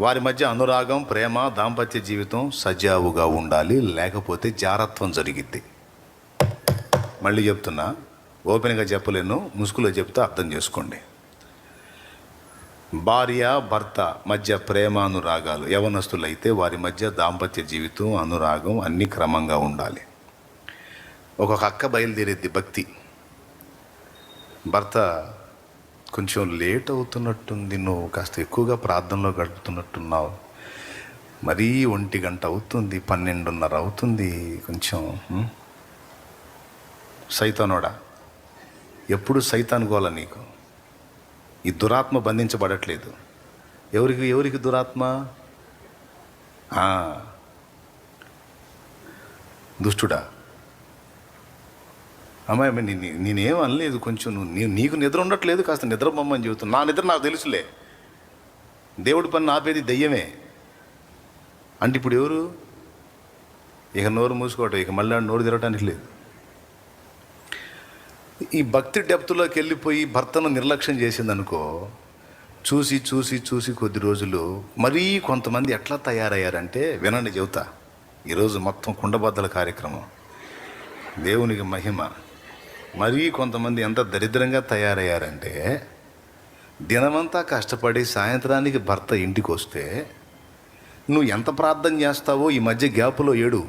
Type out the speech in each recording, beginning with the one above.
వారి మధ్య అనురాగం ప్రేమ దాంపత్య జీవితం సజావుగా ఉండాలి లేకపోతే జారత్వం జరిగిద్ది. మళ్ళీ చెప్తున్నా ఓపెన్గా చెప్పలేను ముసుగులో చెప్తే అర్థం చేసుకోండి. భార్య భర్త మధ్య ప్రేమ అనురాగాలు యవనస్తులైతే వారి మధ్య దాంపత్య జీవితం అనురాగం అన్నీ క్రమంగా ఉండాలి. ఒక అక్క బయలుదేరేది భక్తి. భర్త కొంచెం లేట్ అవుతున్నట్టుంది నువ్వు కాస్త ఎక్కువగా ప్రార్థనలో గడుపుతున్నట్టున్నావు. మరీ ఒంటి గంట అవుతుంది పన్నెండున్నర అవుతుంది కొంచెం సైతానోడా ఎప్పుడు సైతాన్ గోల నీకు? ఈ దురాత్మ బంధించబడట్లేదు. ఎవరికి ఎవరికి దురాత్మ? దుష్టుడా అమ్మాయి నేను నేనేం అనలేదు కొంచెం నువ్వు నీకు నిద్ర ఉండట్లేదు కాస్త నిద్ర బొమ్మని చెబుతున్నా. నా నిద్ర నాకు తెలుసులే. దేవుడి పని ఆపేది దయ్యమే. అంటే ఇప్పుడు ఎవరు? ఇక నోరు మూసుకోవటం ఇక మళ్ళీ నోరు తిరగటానికి లేదు. ఈ భక్తి డెప్త్లోకి వెళ్ళిపోయి భర్తను నిర్లక్ష్యం చేసిందనుకో చూసి చూసి చూసి కొద్ది రోజులు మరీ కొంతమంది ఎట్లా తయారయ్యారంటే వినండి చెబుతా. ఈరోజు మొత్తం కుండబద్దల కార్యక్రమం. దేవునికి మహిమ. మరీ కొంతమంది ఎంత దరిద్రంగా తయారయ్యారంటే దినమంతా కష్టపడి సాయంత్రానికి భర్త ఇంటికి వస్తే నువ్వు ఎంత ప్రార్థన చేస్తావో ఈ మధ్య గ్యాపులో ఏడు.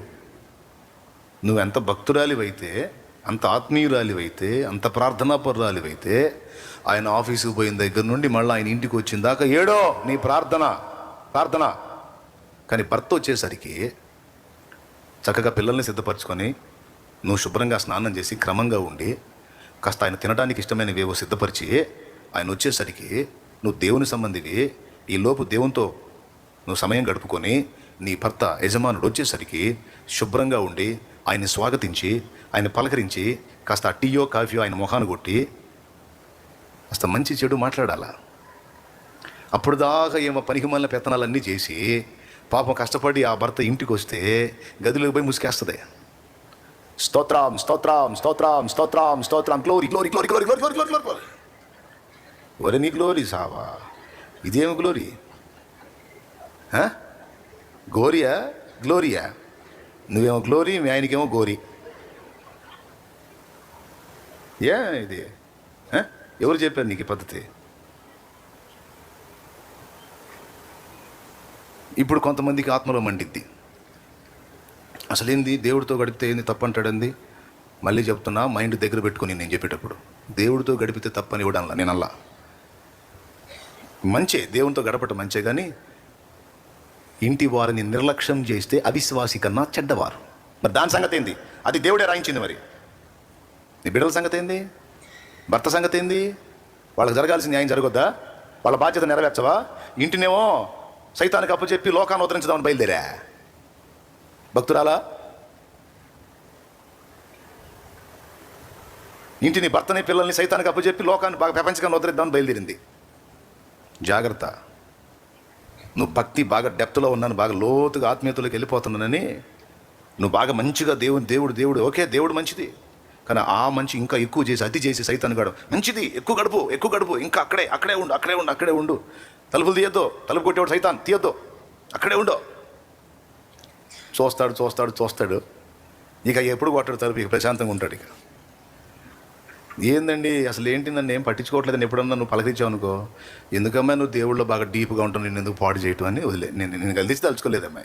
నువ్వెంత భక్తురాలివైతే అంత ఆత్మీయురాలివైతే అంత ప్రార్థనాపరురాలివైతే ఆయన ఆఫీసుకు పోయిన దగ్గర నుండి మళ్ళీ ఆయన ఇంటికి వచ్చిన దాకా ఏడో నీ ప్రార్థన ప్రార్థన. కానీ భర్త వచ్చేసరికి చక్కగా పిల్లల్ని సిద్ధపరచుకొని నువ్వు శుభ్రంగా స్నానం చేసి క్రమంగా ఉండి కాస్త ఆయన తినడానికి ఇష్టమైనవేవో సిద్ధపరిచి ఆయన వచ్చేసరికి నువ్వు దేవుని సంబంధివి ఈ లోపు దేవునితో నువ్వు సమయం గడుపుకొని నీ భర్త యజమానుడు వచ్చేసరికి శుభ్రంగా ఉండి ఆయన్ని స్వాగతించి ఆయన పలకరించి కాస్త టీయో కాఫీయో ఆయన మొహాన్ని కొట్టి కాస్త మంచి చెడు మాట్లాడాలా? అప్పుడు దాకా ఏమో పనికి మళ్ళీ పెత్తనాలన్నీ చేసి పాపం కష్టపడి ఆ భర్త ఇంటికి వస్తే గదిలోకి పోయి ముసుకేస్తుంది. స్తోత్రం స్తోత్రం స్తోత్రం స్తోత్రం స్తోత్రం glory glory glory glory glory glory glory glory ఒరే నీ గ్లోరీ సావా ఇదేమి గ్లోరీ గోరియా గ్లోరియా నువ్వేమో గ్లోరీ మీ ఆయనకేమో గోరీ ఏ ఇది ఎవరు చెప్పారు నీకు పద్ధతి? ఇప్పుడు కొంతమందికి ఆత్మలో మండిద్ది. అసలేంది? దేవుడితో గడిపితే ఏంది తప్పంటాడంది? మళ్ళీ చెప్తున్నా మైండ్ దగ్గర పెట్టుకుని నేను చెప్పేటప్పుడు. దేవుడితో గడిపితే తప్పని ఇవ్వడంలా నేను అలా మంచే దేవునితో గడపటం మంచే కానీ ఇంటి వారిని నిర్లక్ష్యం చేస్తే అవిశ్వాసి కన్నా చెడ్డవారు. మరి దాని సంగతి ఏంది అది దేవుడే రాయించింది మరి. నీ బిడ్డల సంగతి ఏంది భర్త సంగతి ఏంది వాళ్ళకి జరగాల్సిన న్యాయం జరగొద్దా? వాళ్ళ బాధ్యత నెరవేర్చవా? ఇంటినేమో సైతానికి అప్పు చెప్పి లోకాన్ని ఉద్ధరించదామని బయలుదేరా. భక్తురాలా? ఇంటిని భర్తని పిల్లల్ని సైతానికి అప్పచెప్పి లోకాన్ని బాగా ప్రపంచకాన్ని వదిలేద్దామని బయలుదేరింది. జాగ్రత్త. నువ్వు భక్తి బాగా డెప్త్లో ఉన్నాను బాగా లోతుగా ఆత్మీయతలోకి వెళ్ళిపోతున్నానని నువ్వు బాగా మంచిగా దేవుడు దేవుడు దేవుడు ఓకే దేవుడు మంచిది. కానీ ఆ మంచి ఇంకా ఎక్కువ చేసి అతి చేసి సైతాన్ని గడు మంచిది ఎక్కువ గడుపు ఎక్కువ గడుపు ఇంకా అక్కడే అక్కడే ఉండు అక్కడే ఉండు అక్కడే ఉండు. తలుపులు తీయొద్దు తలుపు కొట్టేవాడు సైతాన్ తీయొద్దు అక్కడే ఉండు. చూస్తాడు చూస్తాడు చూస్తాడు. ఇక ఎప్పుడు కొట్టాడు తలుపు ఇక ప్రశాంతంగా ఉంటాడు ఇక. ఏందండి? అసలు ఏంటి నన్ను ఏం పట్టించుకోవట్లేదు ఎప్పుడన్నా నువ్వు పలకరించావు అనుకో? ఎందుకమ్మా నువ్వు దేవుళ్ళో బాగా డీప్గా ఉంటావు నేను ఎందుకు పాడు చేయటం అని వదిలే. నేను నేను కలిసి తలుచుకోలేదమ్మా.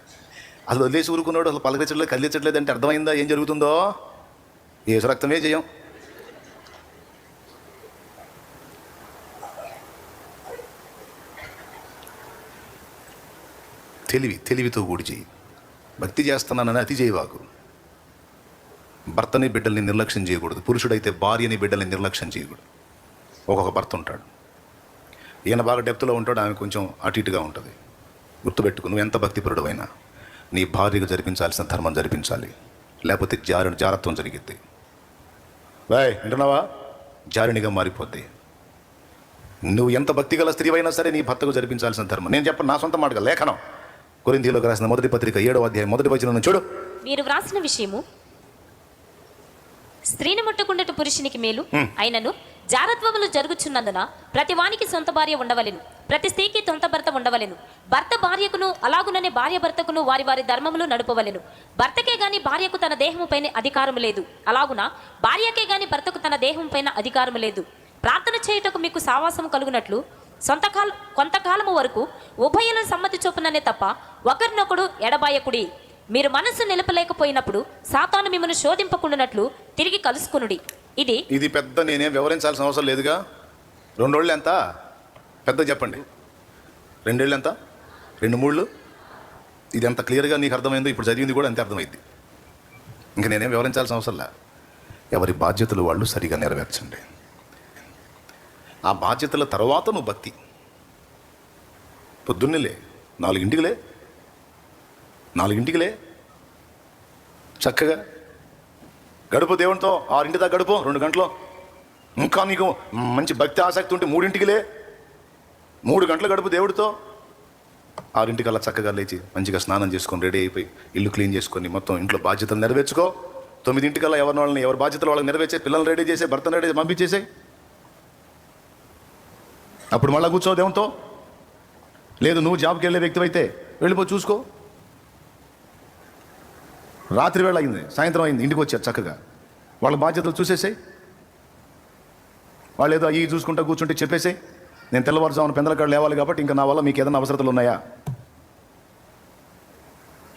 అసలు వదిలేసి ఊరుకున్నాడు అసలు పలకరించట్లేదు కలిగించట్లేదు అంటే అర్థమైందా? ఏం జరుగుతుందో? ఏ రక్తమే చేయం తెలివి తెలివితో కూడి చేయి. భక్తి చేస్తున్నానని అతి చేయవాకు భర్తని బిడ్డల్ని నిర్లక్ష్యం చేయకూడదు. పురుషుడైతే భార్యని బిడ్డల్ని నిర్లక్ష్యం చేయకూడదు. ఒక్కొక్క భర్త ఉంటాడు. ఈయన బాగా డెప్త్లో ఉంటాడు ఆమె కొంచెం అటు ఇటుగా ఉంటుంది. గుర్తుపెట్టుకు నువ్వు ఎంత భక్తిపరుడువైనా నీ భార్యకు జరిపించాల్సిన ధర్మం జరిపించాలి. లేకపోతే జారుని జారత్వం జరిగిద్ది. వాయ్ వింటున్నావా? జారినిగా మారిపోద్ది. నువ్వు ఎంత భక్తి గల స్త్రీవైనా సరే నీ భర్తకు జరిపించాల్సిన ధర్మం. నేను చెప్పను నా సొంత మాటగా లేఖనం. కొరింథీలోకి రాసిన మొదటి పత్రిక ఏడవ అధ్యాయం మొదటి వచనం చూడు. వీరు వ్రాసిన విషయము స్త్రీని ముట్టకుండట పురుషునికి మేలు. అయినను జారత్వములు జరుగుచున్నందున ప్రతి వానికి సొంత భార్య ఉండవలెను. ప్రతి స్త్రీకి సొంత భర్త ఉండవలెను. భర్త భార్యకును అలాగుననే భార్య భర్తకును వారి వారి ధర్మములు నడుపవలెను. భర్తకే గాని భార్యకు తన దేహము పైన అధికారం లేదు. అలాగున భార్యకే గాని భర్తకు తన దేహం పైన అధికారం లేదు. ప్రార్థన చేయుటకు మీకు సావాసం కలుగునట్లు సొంతకాల కొంతకాలము వరకు ఉభయుల సమ్మతి చొప్పుననే తప్ప ఒకరినొకడు ఎడబాయకుడి. మీరు మనసు నిలపలేకపోయినప్పుడు సాతాను మిమ్మల్ని శోధింపకుండానట్లు తిరిగి కలుసుకునుడి. ఇది ఇది పెద్ద నేనే వివరించాల్సిన అవసరం లేదుగా? రెండోళ్ళు ఎంత పెద్ద చెప్పండి. రెండేళ్ళు ఎంత రెండు మూళ్ళు? ఇది ఎంత క్లియర్గా నీకు అర్థమైందో ఇప్పుడు చదివింది కూడా అంతే అర్థమైంది ఇంక నేనేం వివరించాల్సిన అవసరం లే ఎవరి బాధ్యతలు వాళ్ళు సరిగా నెరవేర్చండి. ఆ బాధ్యతల తర్వాత నువ్వు భక్తి. పొద్దున్నేలే నాలుగింటికిలే నాలుగింటికిలే చక్కగా గడుపు దేవునితో ఆరింటి దాకా గడుపు రెండు గంటలు. ఇంకా నీకు మంచి భక్తి ఆసక్తి ఉంటే మూడింటికిలే మూడు గంటలు గడుపు దేవుడితో. ఆరింటికల్లా చక్కగా లేచి మంచిగా స్నానం చేసుకొని రెడీ అయిపోయి ఇల్లు క్లీన్ చేసుకొని మొత్తం ఇంట్లో బాధ్యతలు నెరవేర్చుకో. తొమ్మిదింటికల్లా ఎవరి వాళ్ళని ఎవరి బాధ్యతలు వాళ్ళని నెరవేర్చే పిల్లల్ని రెడీ చేసే భర్తను రెడీ పంపించేసాయి. అప్పుడు మళ్ళీ కూర్చో దేవునితో. లేదు నువ్వు జాబ్కి వెళ్ళే వ్యక్తి అయితే వెళ్ళిపో చూసుకో. రాత్రి వేళ అయింది సాయంత్రం అయింది ఇంటికి వచ్చారు చక్కగా. వాళ్ళ బాధ్యతలు చూసేసాయి. వాళ్ళు ఏదో అయ్యి చూసుకుంటా కూర్చుంటే చెప్పేసాయి. నేను తెల్లవారుజామున పెందలకాడ లేవాలి కాబట్టి ఇంకా నా వల్ల మీకు ఏదైనా అవసరతలు ఉన్నాయా?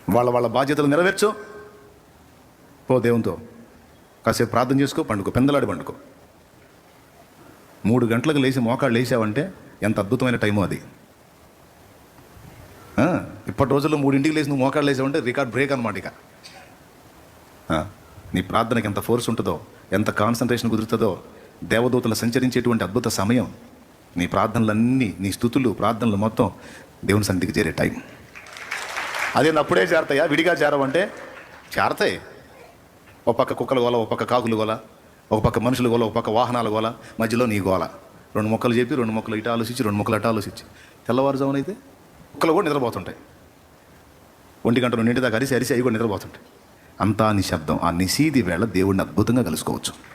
వాళ్ళ వాళ్ళ బాధ్యతలు నెరవేర్చు. పో దేవునితో. కాసేపు ప్రార్థన చేసుకో పండుకో పెందలాడి పండుకో. మూడు గంటలకు లేచి మోకాళ్ళు లేచావంటే ఎంత అద్భుతమైన టైము అది. ఇప్పటి రోజుల్లో మూడింటికి లేచి నువ్వు మోకాళ్ళు లేచావంటే రికార్డ్ బ్రేక్ అనమాట ఇక. నీ ప్రార్థనకి ఎంత ఫోర్స్ ఉంటుందో ఎంత కాన్సన్ట్రేషన్ కుదురుతుందో దేవదూతలు సంచరించేటువంటి అద్భుత సమయం నీ ప్రార్థనలన్నీ నీ స్థుతులు ప్రార్థనలు మొత్తం దేవుని సన్నిధికి చేరే టైం. అదే అప్పుడే చేరతాయా విడిగా చేరవంటే చేరతాయి ఒక పక్క కుక్కల గోల ఒక పక్క కాకులు గోల. ఒక పక్క మనుషులు గోల ఒక పక్క వాహనాల గోల మధ్యలో నీ గోల. రెండు మొక్కలు చెప్పి రెండు మొక్కలు ఇటు ఆలోచించి రెండు మొక్కలు అటు ఆలోచించి. తెల్లవారుజామున అయితే కుక్కలు కూడా నిద్రపోతుంటాయి. ఒంటి గంట రెండింటి దాకా అరిసి అరిసి అవి కూడా నిద్రపోతుంటాయి. అంతా నిశ్శబ్దం. ఆ నిశీది వేళ దేవుడిని అద్భుతంగా కలుసుకోవచ్చు.